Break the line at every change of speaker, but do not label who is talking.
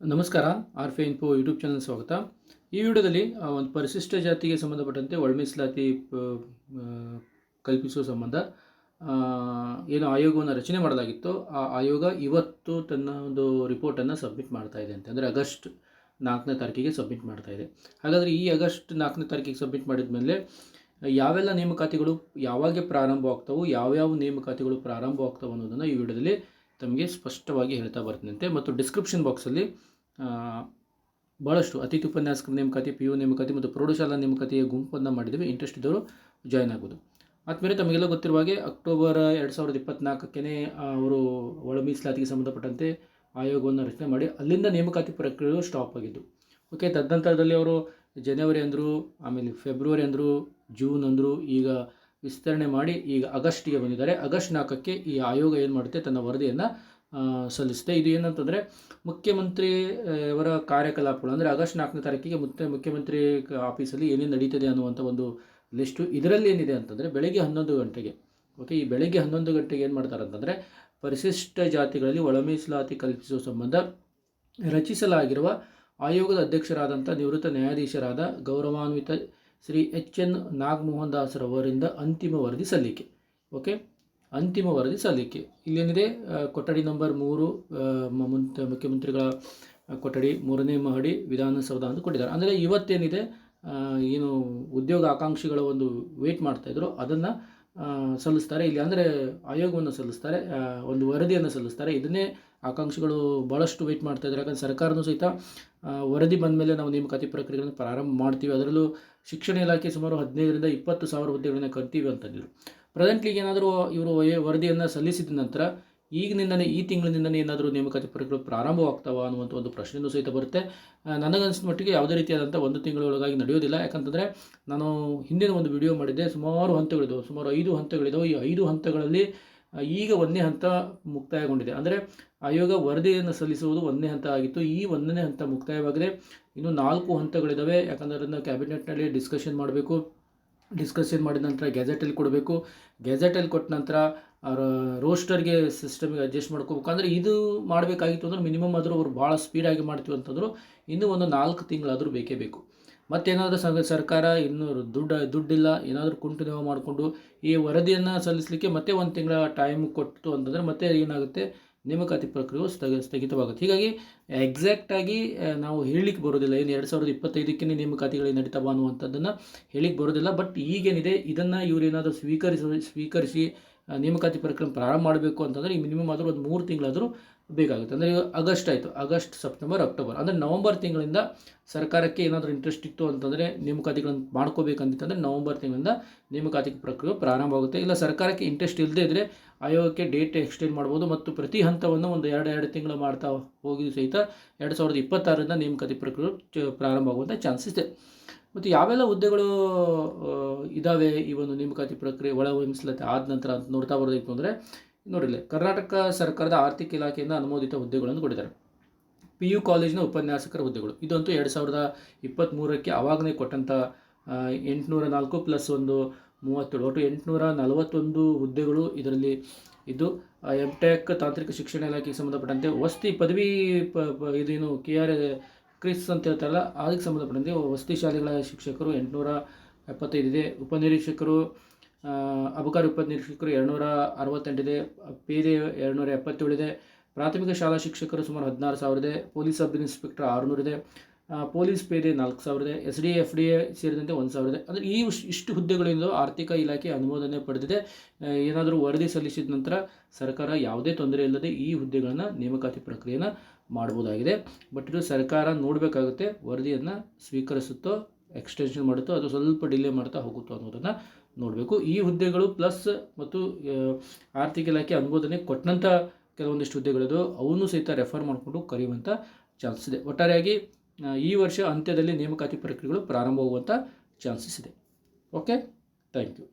ನಮಸ್ಕಾರ ಆರ್ ಫೆ info YouTube channel ಸ್ವಾಗತ. ಈ ವಿಡಿಯೋದಲ್ಲಿ ಒಂದು ಪರಿಶಿಷ್ಟ ಜಾತಿಗೆ ಸಂಬಂಧಪಟ್ಟಂತೆ ಒಳ ಮೀಸಲಾತಿ ಕಲ್ಪಿಸುವ ಸಂಬಂಧ ಏನು ಆಯೋಗವನ್ನು ರಚನೆ ಮಾಡಲಾಗಿತ್ತು. ಆ ಆಯೋಗ ಇವತ್ತು ತನ್ನ ಒಂದು ರಿಪೋರ್ಟನ್ನು ಸಬ್ಮಿಟ್ ಮಾಡ್ತಾ ಇದೆ ಅಂತ, ಅಂದರೆ ಆಗಸ್ಟ್ ನಾಲ್ಕನೇ ತಾರೀಕಿಗೆ ಸಬ್ಮಿಟ್ ಮಾಡ್ತಾ ಇದೆ. ಹಾಗಾದರೆ ಈ ಆಗಸ್ಟ್ ನಾಲ್ಕನೇ ತಾರೀಕಿಗೆ ಸಬ್ಮಿಟ್ ಮಾಡಿದ ಮೇಲೆ ಯಾವೆಲ್ಲ ನೇಮಕಾತಿಗಳು ಯಾವಾಗ ಪ್ರಾರಂಭವಾಗ್ತವು, ಯಾವ್ಯಾವ ನೇಮಕಾತಿಗಳು ಪ್ರಾರಂಭವಾಗ್ತವೆ ಅನ್ನೋದನ್ನು ಈ ವಿಡಿಯೋದಲ್ಲಿ ತಮಗೆ ಸ್ಪಷ್ಟವಾಗಿ ಹೇಳ್ತಾ ಬರ್ತೀನಂತೆ. ಮತ್ತು ಡಿಸ್ಕ್ರಿಪ್ಷನ್ ಬಾಕ್ಸಲ್ಲಿ ಭಾಳಷ್ಟು ಅತಿಥಿ ಉಪನ್ಯಾಸಕ ನೇಮಕಾತಿ ಪಿ ಯು ನೇಮಕಾತಿ ಮತ್ತು ಪ್ರೌಢಶಾಲಾ ನೇಮಕಾತಿಯ ಗುಂಪನ್ನು ಮಾಡಿದ್ದೀವಿ. ಇಂಟ್ರೆಸ್ಟ್ ಇದ್ದವರು ಜಾಯ್ನ್ ಆಗ್ಬೋದು ಆದಮೇಲೆ ತಮಗೆಲ್ಲ ಗೊತ್ತಿರುವ ಹಾಗೆ ಅಕ್ಟೋಬರ್ ಎರಡು ಸಾವಿರದ ಇಪ್ಪತ್ತ್ನಾಲ್ಕಕ್ಕೆ ಅವರು ಒಳ ಮೀಸಲಾತಿಗೆ ಸಂಬಂಧಪಟ್ಟಂತೆ ಆಯೋಗವನ್ನು ರಚನೆ ಮಾಡಿ ಅಲ್ಲಿಂದ ನೇಮಕಾತಿ ಪ್ರಕ್ರಿಯೆಯು ಸ್ಟಾಪ್ ಆಗಿದ್ದು. ಓಕೆ ತದನಂತರದಲ್ಲಿ ಅವರು ಜನವರಿ ಅಂದರು, ಆಮೇಲೆ ಫೆಬ್ರವರಿ ಅಂದರು ಜೂನ್ ಅಂದರು, ಈಗ ವಿಸ್ತರಣೆ ಮಾಡಿ ಈಗ ಆಗಸ್ಟಿಗೆ ಬಂದಿದ್ದಾರೆ. ಆಗಸ್ಟ್ ನಾಲ್ಕಕ್ಕೆ ಈ ಆಯೋಗ ಏನು ಮಾಡುತ್ತೆ? ತನ್ನ ವರದಿಯನ್ನು ಸಲ್ಲಿಸುತ್ತೆ. ಇದು ಏನಂತಂದರೆ ಮುಖ್ಯಮಂತ್ರಿ ಅವರ ಕಾರ್ಯಕಲಾಪಗಳು, ಅಂದರೆ ಆಗಸ್ಟ್ ನಾಲ್ಕನೇ ತಾರೀಕಿಗೆ ಮುಖ್ಯ ಮುಖ್ಯಮಂತ್ರಿ ಆಫೀಸಲ್ಲಿ ಏನೇನು ನಡೀತದೆ ಅನ್ನುವಂಥ ಒಂದು ಲಿಸ್ಟು ಇದರಲ್ಲಿ ಏನಿದೆ ಅಂತಂದರೆ ಬೆಳಗ್ಗೆ ಹನ್ನೊಂದು ಗಂಟೆಗೆ, ಓಕೆ, ಈ ಬೆಳಗ್ಗೆ ಹನ್ನೊಂದು ಗಂಟೆಗೆ ಏನು ಮಾಡ್ತಾರೆ ಅಂತಂದರೆ ಪರಿಶಿಷ್ಟ ಜಾತಿಗಳಲ್ಲಿ ಒಳಮೀಸಲಾತಿ ಕಲ್ಪಿಸುವ ಸಂಬಂಧ ರಚಿಸಲಾಗಿರುವ ಆಯೋಗದ ಅಧ್ಯಕ್ಷರಾದಂಥ ನಿವೃತ್ತ ನ್ಯಾಯಾಧೀಶರಾದ ಗೌರವಾನ್ವಿತ ಶ್ರೀ ಎಚ್ ಎನ್ ನಾಗಮೋಹನ್ ದಾಸರವರಿಂದ ಅಂತಿಮ ವರದಿ ಸಲ್ಲಿಕೆ, ಓಕೆ? ಅಂತಿಮ ವರದಿ ಸಲ್ಲಿಕೆ. ಇಲ್ಲೇನಿದೆ ಕೊಠಡಿ ನಂಬರ್ ಮೂರು ಮುಖ್ಯಮಂತ್ರಿಗಳ ಕೊಠಡಿ ಮೂರನೇ ಮಹಡಿ ವಿಧಾನಸೌಧ ಅಂತ ಕೊಟ್ಟಿದ್ದಾರೆ. ಅಂದರೆ ಇವತ್ತೇನಿದೆ ಏನು ಉದ್ಯೋಗ ಆಕಾಂಕ್ಷಿಗಳ ಒಂದು ವೇಟ್ ಮಾಡ್ತಾಯಿದ್ರು ಅದನ್ನು ಸಲ್ಲಿಸ್ತಾರೆ. ಇಲ್ಲಿ ಅಂದರೆ ಆಯೋಗವನ್ನು ಸಲ್ಲಿಸ್ತಾರೆ ಒಂದು ವರದಿಯನ್ನು ಸಲ್ಲಿಸ್ತಾರೆ. ಇದನ್ನೇ ಆಕಾಂಕ್ಷಿಗಳು ಭಾಳಷ್ಟು ವೆಯ್ಟ್ ಮಾಡ್ತಾ ಇದ್ದಾರೆ. ಯಾಕಂದ್ರೆ ಸರ್ಕಾರನೂ ಸಹಿತ ವರದಿ ಬಂದ ಮೇಲೆ ನಾವು ನೇಮಕಾತಿ ಪ್ರಕ್ರಿಯೆಗಳನ್ನು ಪ್ರಾರಂಭ ಮಾಡ್ತೀವಿ. ಅದರಲ್ಲೂ ಶಿಕ್ಷಣ ಇಲಾಖೆ ಸುಮಾರು ಹದಿನೈದರಿಂದ ಇಪ್ಪತ್ತು ಸಾವಿರ ಹುದ್ದೆಗಳನ್ನು ಕರ್ತೀವಿ ಅಂತಂದಿದ್ರು. ಪ್ರೆಸೆಂಟ್ಲಿ ಏನಾದರೂ ಇವರು ವರದಿಯನ್ನು ಸಲ್ಲಿಸಿದ ನಂತರ ಈಗಿನಿಂದನೇ, ಈ ತಿಂಗಳಿನಿಂದನೇ ಏನಾದರೂ ನೇಮಕಾತಿ ಪ್ರಕ್ರಿಯೆ ಪ್ರಾರಂಭವಾಗ್ತಾವ ಅನ್ನುವಂಥ ಒಂದು ಪ್ರಶ್ನೆಯೂ ಸಹಿತ ಬರುತ್ತೆ. ನನಗನ್ಸಿದ ಮಟ್ಟಿಗೆ ಯಾವುದೇ ರೀತಿಯಾದಂಥ ಒಂದು ತಿಂಗಳೊಳಗಾಗಿ ನಡೆಯೋದಿಲ್ಲ. ಯಾಕಂತಂದರೆ ನಾನು ಹಿಂದಿನ ಒಂದು ವಿಡಿಯೋ ಮಾಡಿದ್ದೆ. ಸುಮಾರು ಹಂತಗಳಿದ್ದವು. ಸುಮಾರು ಐದು ಹಂತಗಳಿದ್ದವು. ಈ ಐದು ಹಂತಗಳಲ್ಲಿ ಈಗ ಒಂದನೇ ಹಂತ ಮುಕ್ತಾಯಗೊಂಡಿದೆ. ಅಂದರೆ ಆಯೋಗ ವರದಿಯನ್ನು ಸಲ್ಲಿಸುವುದು ಒಂದನೇ ಹಂತ ಆಗಿತ್ತು. ಈ ಒಂದನೇ ಹಂತ ಮುಕ್ತಾಯವಾಗಿದೆ. ಇನ್ನು ನಾಲ್ಕು ಹಂತಗಳಿದ್ದಾವೆ ಯಾಕಂದರೆ ಅದನ್ನು ಕ್ಯಾಬಿನೆಟ್ನಲ್ಲಿ ಡಿಸ್ಕಷನ್ ಮಾಡಬೇಕು. ಡಿಸ್ಕಷನ್ ಮಾಡಿದ ನಂತರ ಗ್ಯಾಜೆಟಲ್ಲಿ ಕೊಡಬೇಕು. ಗ್ಯಾಜೆಟಲ್ಲಿ ಕೊಟ್ಟ ನಂತರ ರೋಸ್ಟರ್ಗೆ ಸಿಸ್ಟಮ್ಗೆ ಅಡ್ಜಸ್ಟ್ ಮಾಡ್ಕೋಬೇಕು. ಅಂದರೆ ಇದು ಮಾಡಬೇಕಾಗಿತ್ತು ಅಂದ್ರೆ ಮಿನಿಮಮ್ ಆದರೂ ಅವ್ರು ಭಾಳ ಸ್ಪೀಡಾಗಿ ಮಾಡ್ತೀವಿ ಅಂತಂದ್ರು ಇನ್ನೂ ಒಂದು ನಾಲ್ಕು ತಿಂಗಳಾದರೂ ಬೇಕೇ ಬೇಕು. ಮತ್ತೇನಾದರೂ ಸಂಘ ಸರ್ಕಾರ ಇನ್ನೂ ದುಡ್ಡು, ದುಡ್ಡಿಲ್ಲ, ಏನಾದರೂ ಕುಂಟು ಮಾಡಿಕೊಂಡು ಈ ವರದಿಯನ್ನು ಸಲ್ಲಿಸಲಿಕ್ಕೆ ಮತ್ತೆ ಒಂದು ತಿಂಗಳ ಟೈಮ್ ಕೊಟ್ಟು ಅಂತಂದರೆ ಮತ್ತೆ ಏನಾಗುತ್ತೆ? ನೇಮಕಾತಿ ಪ್ರಕ್ರಿಯೆ ಸ್ಥಗ, ಸ್ಥಗಿತವಾಗುತ್ತೆ. ಹೀಗಾಗಿ ಎಕ್ಸಾಕ್ಟಾಗಿ ನಾವು ಹೇಳಲಿಕ್ಕೆ ಬರೋದಿಲ್ಲ ಏನು ಎರಡು ಸಾವಿರದ ಇಪ್ಪತ್ತೈದಕ್ಕೆ ನೇಮಕಾತಿಗಳು ನಡೀತಾವ ಅನ್ನುವಂಥದ್ದನ್ನು ಹೇಳಿಕ್ಕೆ ಬರೋದಿಲ್ಲ ಬಟ್ ಈಗೇನಿದೆ, ಇದನ್ನು ಇವರೇನಾದರೂ ಸ್ವೀಕರಿಸ, ಸ್ವೀಕರಿಸಿ ನೇಮಕಾತಿ ಪ್ರಕ್ರಿಯೆ ಪ್ರಾರಂಭ ಮಾಡಬೇಕು ಅಂತಂದರೆ ಈ ಮಿನಿಮಮ್ ಆದರೂ ಒಂದು ಮೂರು ತಿಂಗಳಾದರೂ ಬೇಕಾಗುತ್ತೆ. ಅಂದರೆ ಈಗ ಆಗಸ್ಟ್ ಆಯಿತು. August, September, October. ಅಂದರೆ ನವಂಬರ್ ತಿಂಗಳಿಂದ ಸರ್ಕಾರಕ್ಕೆ ಏನಾದರೂ ಇಂಟ್ರೆಸ್ಟ್ ಇತ್ತು ಅಂತಂದರೆ ನೇಮಕಾತಿಗಳನ್ನು ಮಾಡ್ಕೋಬೇಕಂತಂದರೆ ನವಂಬರ್ ತಿಂಗಳಿಂದ ನೇಮಕಾತಿ ಪ್ರಕ್ರಿಯೆ ಪ್ರಾರಂಭ ಆಗುತ್ತೆ ಇಲ್ಲ, ಸರ್ಕಾರಕ್ಕೆ ಇಂಟ್ರೆಸ್ಟ್ ಇಲ್ಲದೇ ಇದ್ದರೆ ಆಯೋಗಕ್ಕೆ ಡೇಟ್ ಎಕ್ಸ್ಟೆಂಡ್ ಮಾಡ್ಬೋದು ಮತ್ತು ಪ್ರತಿ ಹಂತವನ್ನು ಒಂದು ಎರಡು ಎರಡು ತಿಂಗಳು ಮಾಡ್ತಾ ಹೋಗಿ ಸಹಿತ ಎರಡು ಸಾವಿರದ ಇಪ್ಪತ್ತಾರರಿಂದ ನೇಮಕಾತಿ ಪ್ರಕ್ರಿಯೆ ಪ್ರಾರಂಭ ಆಗುವಂಥ ಚಾನ್ಸಸ್ ಇದೆ. ಮತ್ತು ಯಾವೆಲ್ಲ ಹುದ್ದೆಗಳು ಆ, ಇದ್ದಾವೆ ಈ ಒಂದು ನೇಮಕಾತಿ ಪ್ರಕ್ರಿಯೆ ಒಳ ಆದ ನಂತರ ಅಂತ ನೋಡ್ತಾ ಬರೋದಿತ್ತು ಅಂದರೆ ನೋಡಿಲ್ಲ ಕರ್ನಾಟಕ ಸರ್ಕಾರದ ಆರ್ಥಿಕ ಇಲಾಖೆಯಿಂದ ಅನುಮೋದಿತ ಹುದ್ದೆಗಳನ್ನು ಕೊಟ್ಟಿದ್ದಾರೆ. ಪಿ ಯು ಕಾಲೇಜಿನ ಉಪನ್ಯಾಸಕರ ಹುದ್ದೆಗಳು. ಇದಂತೂ ಎರಡು ಸಾವಿರದ ಇಪ್ಪತ್ತ್ಮೂರಕ್ಕೆ ಆವಾಗಲೇ ಕೊಟ್ಟಂಥ ಎಂಟುನೂರ ನಾಲ್ಕು ಪ್ಲಸ್ ಒಂದು ಮೂವತ್ತೇಳು ಒಟ್ಟು ಎಂಟುನೂರ ನಲವತ್ತೊಂದು ಹುದ್ದೆಗಳು ಇದರಲ್ಲಿ ಇದ್ದು ಎಂ ಟೆಕ್ ತಾಂತ್ರಿಕ ಶಿಕ್ಷಣ ಇಲಾಖೆಗೆ ಸಂಬಂಧಪಟ್ಟಂತೆ ವಸ್ತಿ ಪದವಿ ಪ- ಇದೇನು ಕೆ ಆರ್ ಕ್ರಿಸ್ ಅಂತ ಹೇಳ್ತಾರಲ್ಲ ಅದಕ್ಕೆ ಸಂಬಂಧಪಟ್ಟಂತೆ ವಸತಿ ಶಾಲೆಗಳ ಶಿಕ್ಷಕರು ಎಂಟುನೂರ ಎಪ್ಪತ್ತೈದಿದೆ. ಉಪನಿರೀಕ್ಷಕರು ಅಬಕಾರಿ ಉಪನಿರೀಕ್ಷಕರು ಎರಡುನೂರ ಅರವತ್ತೆಂಟಿದೆ ಪೇದೆ ಎರಡುನೂರ ಎಪ್ಪತ್ತೇಳಿದೆ, ಪ್ರಾಥಮಿಕ ಶಾಲಾ ಶಿಕ್ಷಕರು ಸುಮಾರು ಹದಿನಾರು ಸಾವಿರ ಇದೆ ಪೊಲೀಸ್ ಸಬ್ ಇನ್ಸ್ಪೆಕ್ಟರ್ ಆರುನೂರಿದೆ ಪೊಲೀಸ್ ಪೇದೆ ನಾಲ್ಕು ಸಾವಿರ ಇದೆ S D F D A ಸೇರಿದಂತೆ ಒಂದು ಇದೆ ಅಂದರೆ ಈ ಇಷ್ಟು ಹುದ್ದೆಗಳಿಂದ ಆರ್ಥಿಕ ಇಲಾಖೆ ಅನುಮೋದನೆ ಪಡೆದಿದೆ. ಏನಾದರೂ ವರದಿ ಸಲ್ಲಿಸಿದ ನಂತರ ಸರ್ಕಾರ ಯಾವುದೇ ತೊಂದರೆ ಇಲ್ಲದೆ ಈ ಹುದ್ದೆಗಳನ್ನು ನೇಮಕಾತಿ ಪ್ರಕ್ರಿಯೆನ ಮಾಡ್ಬೋದಾಗಿದೆ. ಬಟ್ ಇದು ಸರ್ಕಾರ ನೋಡಬೇಕಾಗುತ್ತೆ ವರದಿಯನ್ನು ಸ್ವೀಕರಿಸುತ್ತೋ ಎಕ್ಸ್ಟೆನ್ಷನ್ ಮಾಡುತ್ತೋ ಅದು ಸ್ವಲ್ಪ ಡಿಲೇ ಮಾಡ್ತಾ ಹೋಗುತ್ತೋ ಅನ್ನೋದನ್ನು ನೋಡಬೇಕು. ಈ ಹುದ್ದೆಗಳು ಪ್ಲಸ್ ಮತ್ತು ಆರ್ಥಿಕ ಇಲಾಖೆ ಅನುಮೋದನೆ ಕೊಟ್ಟಂಥ ಕೆಲವೊಂದಿಷ್ಟು ಹುದ್ದೆಗಳಿದು ಅವನು ಸಹಿತ ರೆಫರ್ ಮಾಡಿಕೊಂಡು ಕರೆಯುವಂಥ ಚಾನ್ಸಸ್ ಇದೆ. ಒಟ್ಟಾರೆಯಾಗಿ ಈ ವರ್ಷ ಅಂತ್ಯದಲ್ಲಿ ನೇಮಕಾತಿ ಪ್ರಕ್ರಿಯೆಗಳು ಪ್ರಾರಂಭವಾಗುವಂಥ ಚಾನ್ಸಸ್ ಇದೆ. Okay thank you